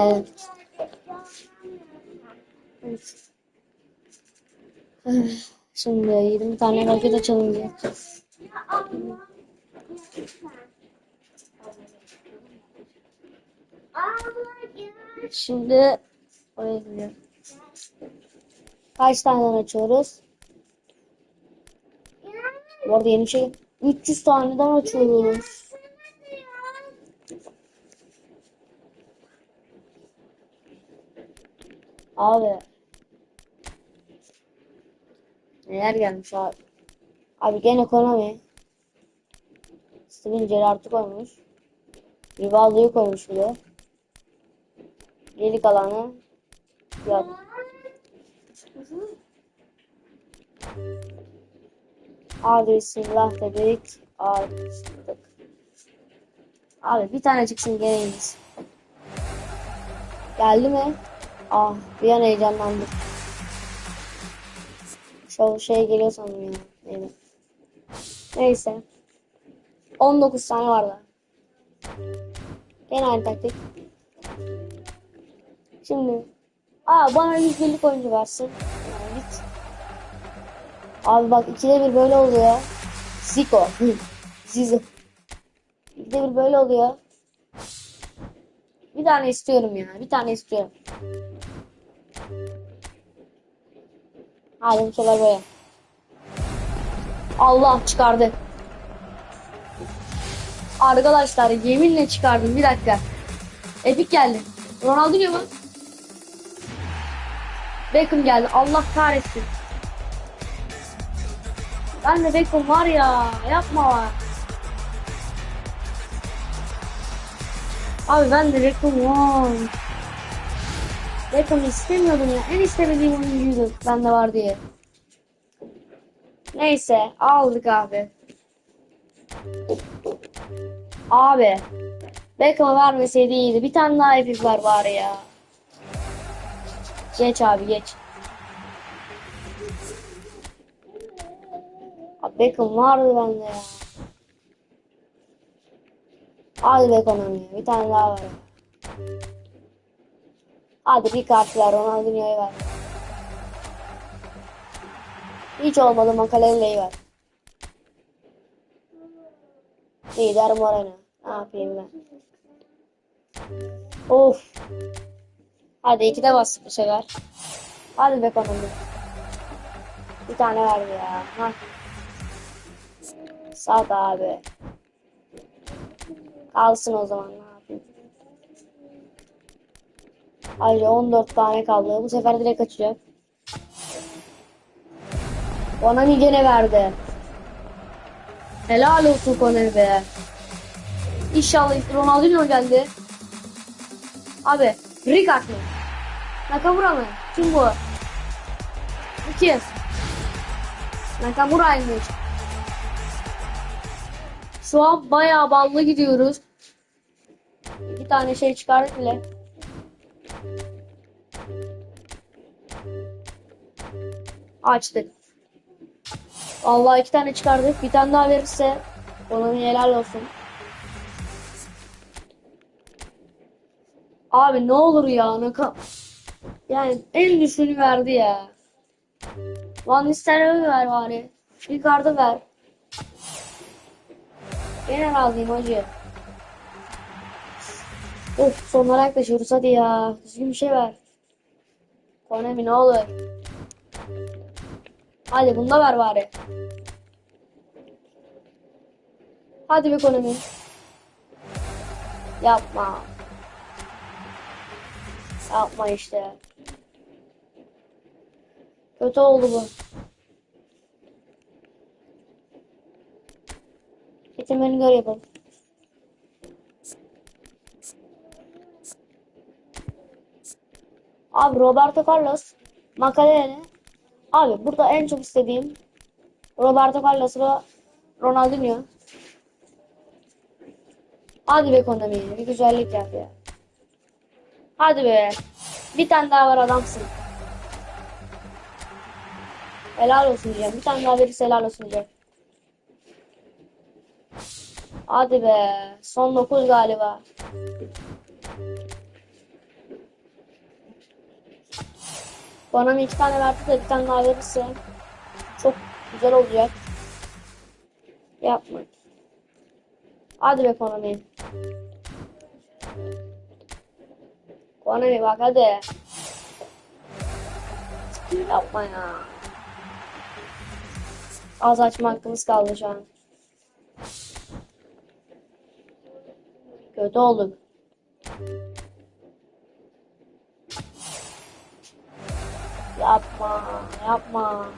Evet. Şimdi 20 tane roket açalım diye. Şimdi oraya gidiyor. Kaç tane açıyoruz? Bu arada yeni şey 300 taneden açıyoruz. Abi. Neler gelmiş abi. Abi gene ekonomi. Steven Gerrard'ı koymuş. Rivaldo'yu koymuş. Geri kalanı yok. Hadi bismillah dedik. Açtık. Abi bir tane çıksın gene. Geldi mi? Ah bir an heyecanlandım. Şu şey geliyor sandım ya. Neyse. Neyse. 19 tane var da. Gene aynı taktik. Şimdi. Aa bana yüzdelik oyuncu versin. Yani. Abi bak ikide bir böyle oluyor. Zico. Zizo. İkide bir böyle oluyor. Bir tane istiyorum ya. Bir tane istiyorum. Hadi bu sefer böyle. Allah çıkardı. Arkadaşlar yeminle çıkardım. Bir dakika. Epik geldi. Ronaldinho mu? Beckham geldi. Allah kahretsin. Ben de Beckham var ya. Yapma. Abi ben de Beckham var. Beckham istemiyordum ya. En istemediğim oyuncuydu. Bende var diye. Neyse. Aldık abi. Abi. Beckham'a vermeseydi iyiydi. Bir tane daha epik var bari ya. Geç abi geç. Abi Beckham vardı bende ya. Hadi Beckham'ım ya. Bir tane daha var. Hadi bir kart ver. Ronaldinho'ya ver. Hiç olmadı Makalele'yi ver. Lider Moreno. Ne yapayım ben? Of. Hadi iki de bastık bu sefer. Hadi be kanalım. Bir tane verdi ya. Ha. Sat abi. Kalsın o zaman ne yapayım. Ayrıca 14 tane kaldı. Bu sefer direkt açacak. Konami gene verdi. Helal olsun Konami be. İnşallah Ronaldinho geldi. Abi Ricard mı? Nakamura mı? Kim bu? Bu kim? Nakamura'ymış. Şu an bayağı ballı gidiyoruz. İki tane şey çıkardık bile. Açtık. Vallahi iki tane çıkardık. Bir tane daha verirse bir helal olsun. Abi ne olur ya ne yani en düşüğünü verdi ya. Van Nistelrooy ver bari. Ricardo ver. Gene razıyım hacı. Of sonlara yaklaşıyoruz hadi ya. Düzgün bir şey ver. Konemi ne olur. Hadi bunu da ver bari. Hadi be Konemi. Yapma. Yapma işte. Kötü oldu bu. Getirmeni gör yapalım. Abi Roberto Carlos, Makalele. Abi burada en çok istediğim Roberto Carlos ve Ronaldinho. Hadi be Konami, bir güzellik yap ya. Hadi be. Bir tane daha var adamsın. Helal olsun diyeceğim. Bir tane daha verirse helal olsun diyeceğim. Hadi be. Son 9 galiba. Konami iki tane verdi de bir tane daha verirse çok güzel olacak. Yapma. Hadi be Konami. Konami bak hadi. Yapma ya. Az açma hakkımız kaldı şu an. Kötü olduk. Yapma, yapma.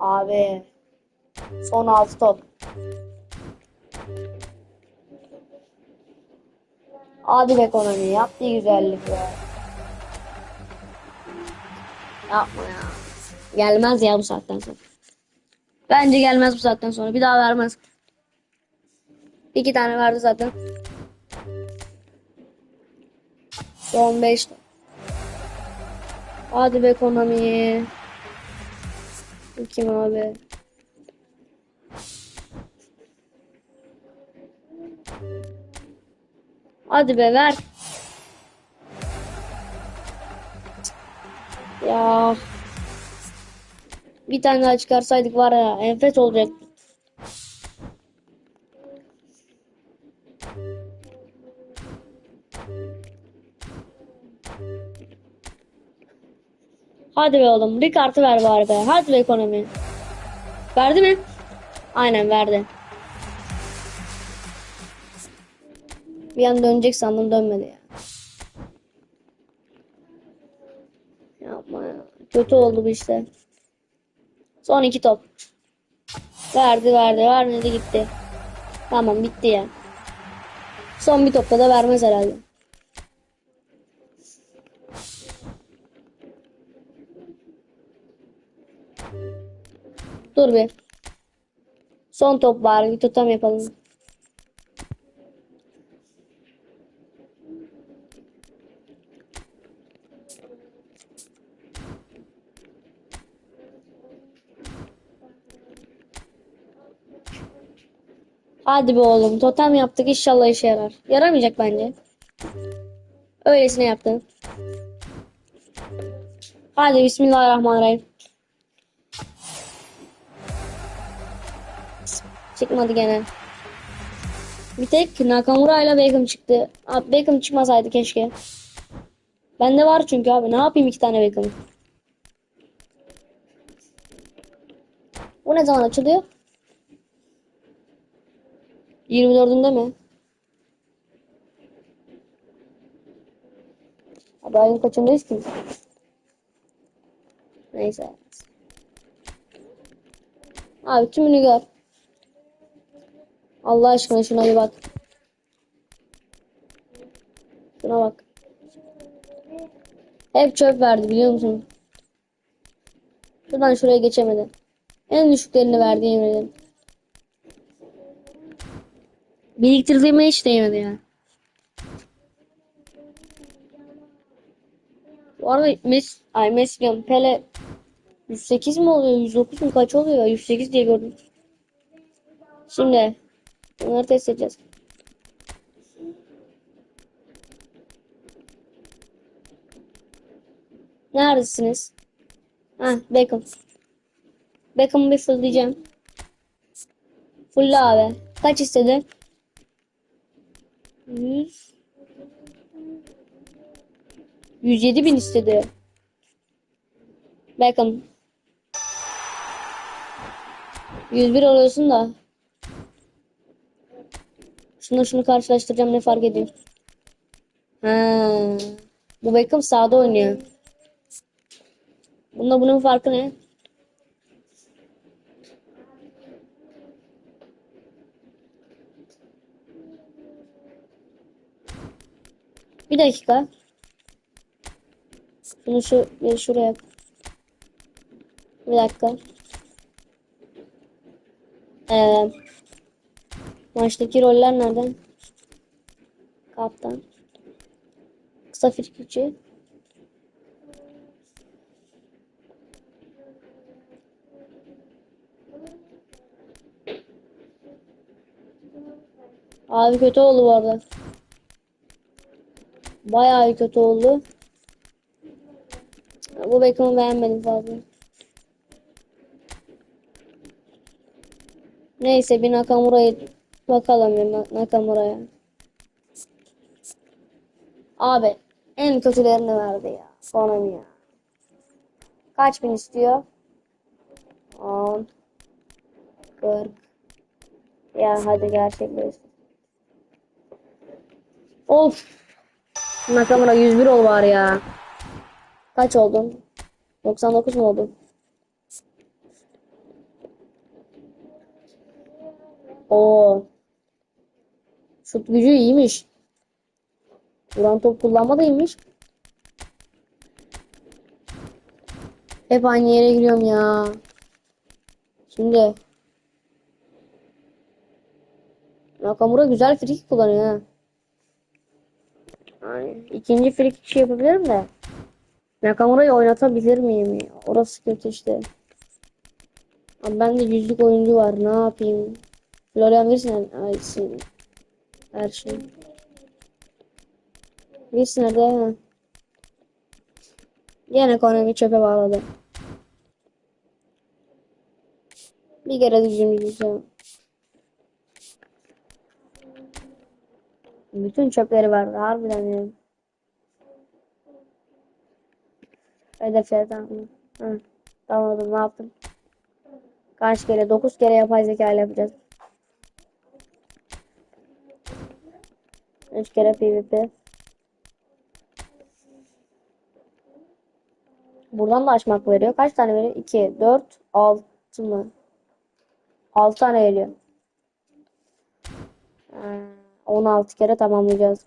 Abi. Son 6 top. Hadi be ekonomi yaptı güzellik be. Yapma ya. Gelmez ya bu saatten sonra. Bence gelmez bu saatten sonra. Bir daha vermez. İki tane verdi zaten. Son 5. Hadi be ekonomi. Bu kim abi? Hadi be ver. Ya. Bir tane daha çıkarsaydık var ya enfes olacak. Hadi be oğlum bir kartı ver bari be. Hadi be ekonomi. Verdi mi? Aynen verdi. Bir an dönecek sandım dönmedi ya. Yapma ya. Kötü oldu bu işte. Son iki top. Verdi verdi vermedi gitti. Tamam bitti ya. Son bir topta da vermez herhalde. Dur bir. Son top bari bir tutam yapalım. Hadi be oğlum totem yaptık inşallah işe yarar. Yaramayacak bence. Öylesine yaptım. Hadi bismillahirrahmanirrahim. Çıkmadı gene. Bir tek Nakamura ile Beckham çıktı. Abi Beckham çıkmasaydı keşke. Bende var çünkü abi. Ne yapayım iki tane Beckham? Bu ne zaman açılıyor? 24'ünde mi? Abi ayın kaçındayız ki? Neyse. Abi tümünü gör. Allah aşkına şuna bir bak. Şuna bak. Hep çöp verdi biliyor musun? Şuradan şuraya geçemedi. En düşüklerini verdi yemin ederim. Biriktirdiğime hiç değmedi ya. Bu arada Messi, ay Messi diyorum Pele 108 mi oluyor? 109 mu kaç oluyor? 108 diye gördüm. Şimdi bunları test edeceğiz. Neredesiniz? Ha Beckham. Beckham'ı bir fullleyeceğim. Fulle abi. Kaç istedi? 100 107 bin istedi. Beckham. 101 alıyorsun da. Şunu şunu karşılaştıracağım ne fark ediyor. Ha. Bu Beckham sağda oynuyor. Bununla bunun farkı ne? Bir dakika. Şunu şu bir şuraya. Bir dakika. Ee, maçtaki roller nereden? Kaptan. Kısa frikikçi. Abi kötü oldu bu arada. Bayağı kötü oldu. Bu Beckham'ı beğenmedim fazla. Neyse bir Nakamura'yı bakalım Nakamura'ya. Abi en kötülerini verdi ya. Konami ya. Kaç bin istiyor? 10 40 Ya hadi gerçekleştir. Of. Nakamura 101 ol var ya. Kaç oldun? 99 mu oldun? Oo. Şut gücü iyiymiş. Vuran top kullanma da iyiymiş. Hep aynı yere giriyorum ya. Şimdi Nakamura güzel frikik kullanıyor ha. Yani ikinci frikik şey yapabilirim de. Nakamura'yı oynatabilir miyim? Orası kötü işte. Abi bende yüzlük oyuncu var. Ne yapayım? Florian Wirtz Ay Her şey. Nerede? Ha. Yine Konami çöpe bağladı. Bir kere düzgün düzgün. Bütün çöpleri vardı harbiden ya. Hedefler tamam. Tamam ne yaptım? Kaç kere? 9 kere yapay zeka ile yapacağız. 3 kere PvP. Buradan da açmak veriyor. Kaç tane veriyor? 2, 4, 6 mı? 6 tane veriyor. Ee, 16 kere tamamlayacağız.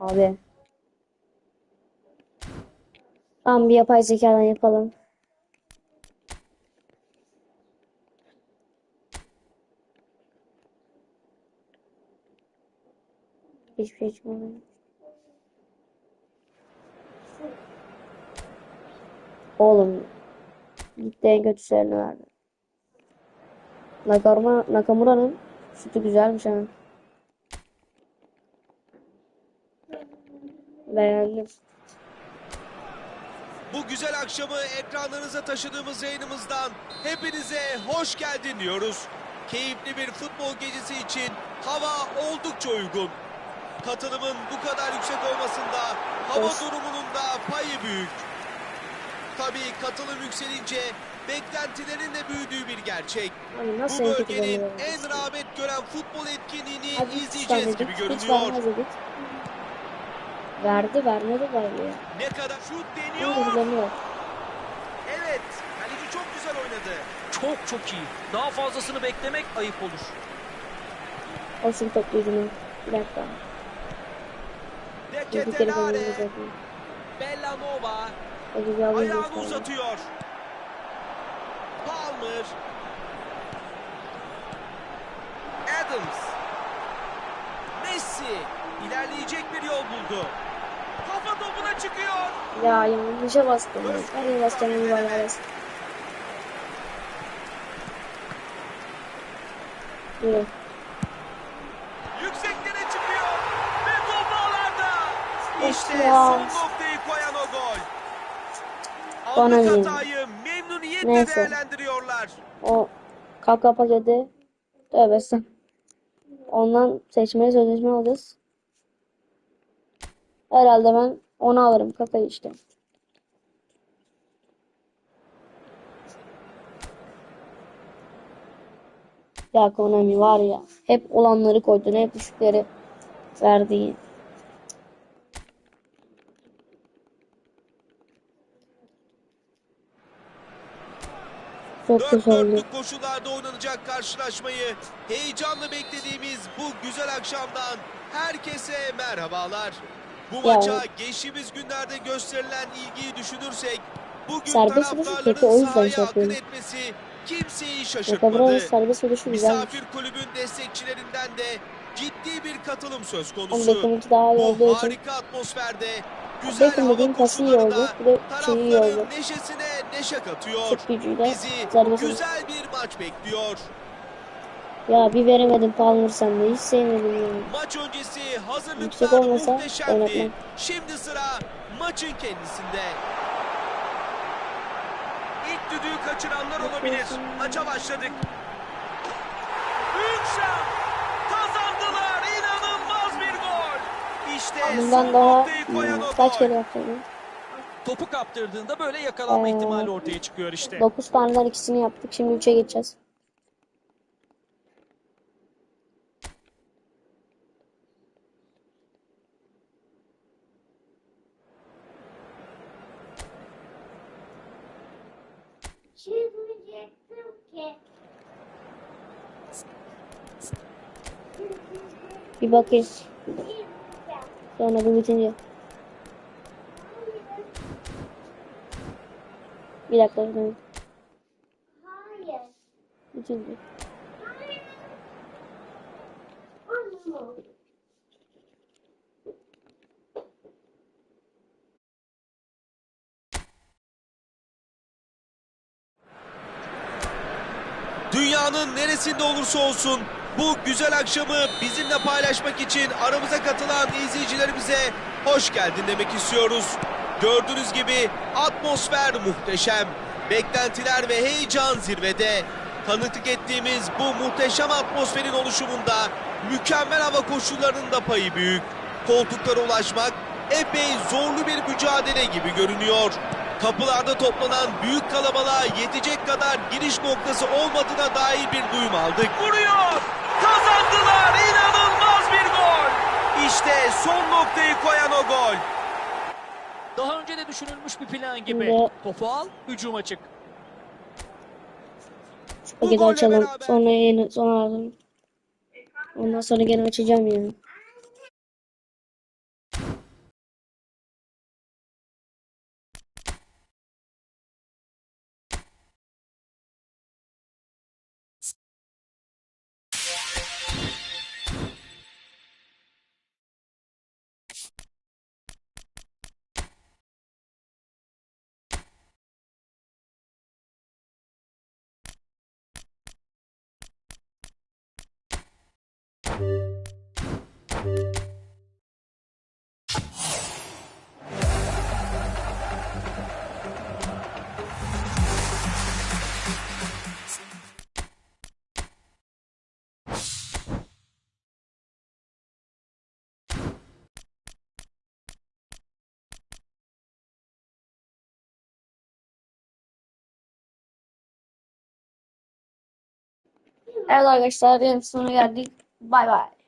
Abi. Tamam bir yapay zekadan yapalım. Hiçbir şey çıkmadı. Oğlum. Gitti en kötülerini verdi. Nakamura, Nakamura'nın şutu güzelmiş ha. Beğendim. Bu güzel akşamı ekranlarınıza taşıdığımız yayınımızdan hepinize hoş geldin diyoruz. Keyifli bir futbol gecesi için hava oldukça uygun. Katılımın bu kadar yüksek olmasında hava Hoş. durumunun da payı büyük. Tabii katılım yükselince beklentilerin de büyüdüğü bir gerçek. Abi Bu nasıl kötü bölgenin en rağbet gören futbol etkinliğini Hadi hiç izleyeceğiz gibi. Hiç görünüyor. Verdi vermedi verdi. Ne kadar şut deniyor. kullanıyor. Evet, kaleci çok güzel oynadı. Çok çok iyi. Daha fazlasını beklemek ayıp olur. Olsun toplayıcını. Bir dakika. Kullanacağız zaten. Bellanova ayağını uzatıyor. Palmer. Adams. Messi ilerleyecek bir yol buldu. Kafa topuna çıkıyor. Ya yanlışa bastım. Her yıl bir bayağı bastım. Yürü. Yükseklere çıkıyor. Ve top ağlarda. İşte Ya. Bana memnuniyetle Neyse. O kaka paketi. Tövbe estağfurullah. Ondan seçmeli sözleşme alacağız. Herhalde ben onu alırım kakayı işte. Ya Konami var ya. Hep olanları koydun. Hep düşükleri verdiği. Çok Dört kötü oldu. dörtlük koşullarda oynanacak karşılaşmayı heyecanla beklediğimiz bu güzel akşamdan herkese merhabalar. Bu Ya. maça geçtiğimiz günlerde gösterilen ilgiyi düşünürsek bugün Serbest vuruş kötü, o taraftarların yüzden sahaya şey akın yapıyorum. etmesi kimseyi şaşırtmadı. serbest vuruşu güzelmiş. Misafir kulübün destekçilerinden de ciddi bir katılım söz Ama konusu. Beckham'ınki daha iyi olduğu Bu için. harika atmosferde güzel Beckham hava dediğim pası iyi oldu. koşullarında Bir de şeyi iyi oldu. taraftarın neşesine Şut gücüyle Bizi güzel bir maç bekliyor. Ya bir veremedim Palmer sen de hiç sevmedim yani. Maç öncesi hazırlıklar olmasa muhteşemdi. oynatmam. Şimdi sıra maçın kendisinde. İlk düdüğü kaçıranlar olabilir. Maça başladık. Büyük şans. Kazandılar. İnanılmaz bir gol. İşte Bundan daha hmm, kaç kere yaptım? Topu kaptırdığında böyle yakalanma Ee, ihtimali ortaya çıkıyor işte. 9 taneden ikisini yaptık. Şimdi 3'e geçeceğiz. Çizmeyecektim ki. Bir bakayım. Sonra bu bitince. Bir dakika. Hayır. Anlamam. Dünyanın neresinde olursa olsun bu güzel akşamı bizimle paylaşmak için aramıza katılan izleyicilerimize hoş geldin demek istiyoruz. Gördüğünüz gibi atmosfer muhteşem. Beklentiler ve heyecan zirvede. Tanıklık ettiğimiz bu muhteşem atmosferin oluşumunda mükemmel hava koşullarının da payı büyük. Koltuklara ulaşmak epey zorlu bir mücadele gibi görünüyor. Kapılarda toplanan büyük kalabalığa yetecek kadar giriş noktası olmadığına dair bir duyum aldık. Vuruyor! Kazandılar! İnanılmaz bir gol! İşte son noktayı koyan o gol. Daha önce de düşünülmüş bir plan gibi. Şimdi- Topu al, hücuma çık. Golle açalım. beraber- Sonra yeni sonra alırım. Ondan sonra gene açacağım yani. É logo está história, se não me bye bye.